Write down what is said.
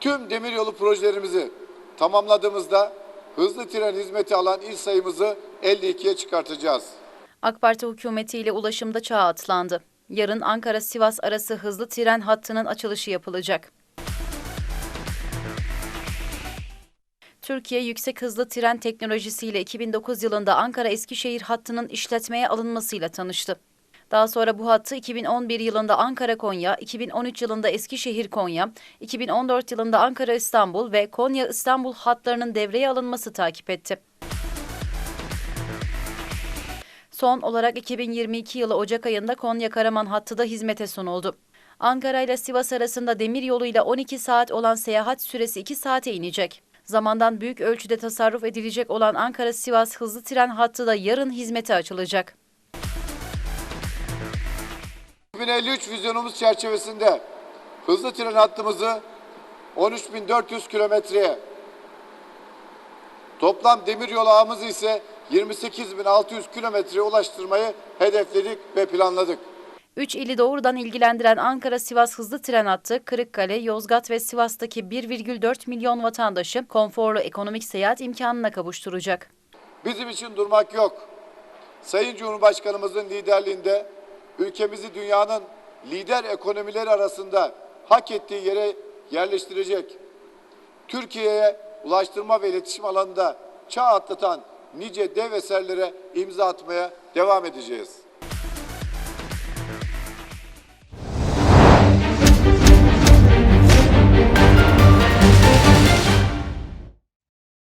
Tüm demiryolu projelerimizi tamamladığımızda hızlı tren hizmeti alan il sayımızı 52'ye çıkartacağız. AK Parti hükümetiyle ulaşımda çağa atlandı. Yarın Ankara-Sivas arası hızlı tren hattının açılışı yapılacak. Türkiye yüksek hızlı tren teknolojisiyle 2009 yılında Ankara-Eskişehir hattının işletmeye alınmasıyla tanıştı. Daha sonra bu hattı 2011 yılında Ankara-Konya, 2013 yılında Eskişehir-Konya, 2014 yılında Ankara-İstanbul ve Konya-İstanbul hatlarının devreye alınması takip etti. Son olarak 2022 yılı Ocak ayında Konya-Karaman hattı da hizmete sunuldu. Ankara ile Sivas arasında demir yoluyla 12 saat olan seyahat süresi 2 saate inecek. Zamandan büyük ölçüde tasarruf edilecek olan Ankara-Sivas hızlı tren hattı da yarın hizmete açılacak. 2053 vizyonumuz çerçevesinde hızlı tren hattımızı 13.400 kilometreye, toplam demiryolu ağımızı ise 28.600 kilometreye ulaştırmayı hedefledik ve planladık. Üç ili doğrudan ilgilendiren Ankara-Sivas hızlı tren hattı, Kırıkkale, Yozgat ve Sivas'taki 1,4 milyon vatandaşı konforlu ekonomik seyahat imkanına kavuşturacak. Bizim için durmak yok. Sayın Cumhurbaşkanımızın liderliğinde ülkemizi dünyanın lider ekonomileri arasında hak ettiği yere yerleştirecek. Türkiye'ye ulaştırma ve iletişim alanında çağ atlatan nice dev eserlere imza atmaya devam edeceğiz.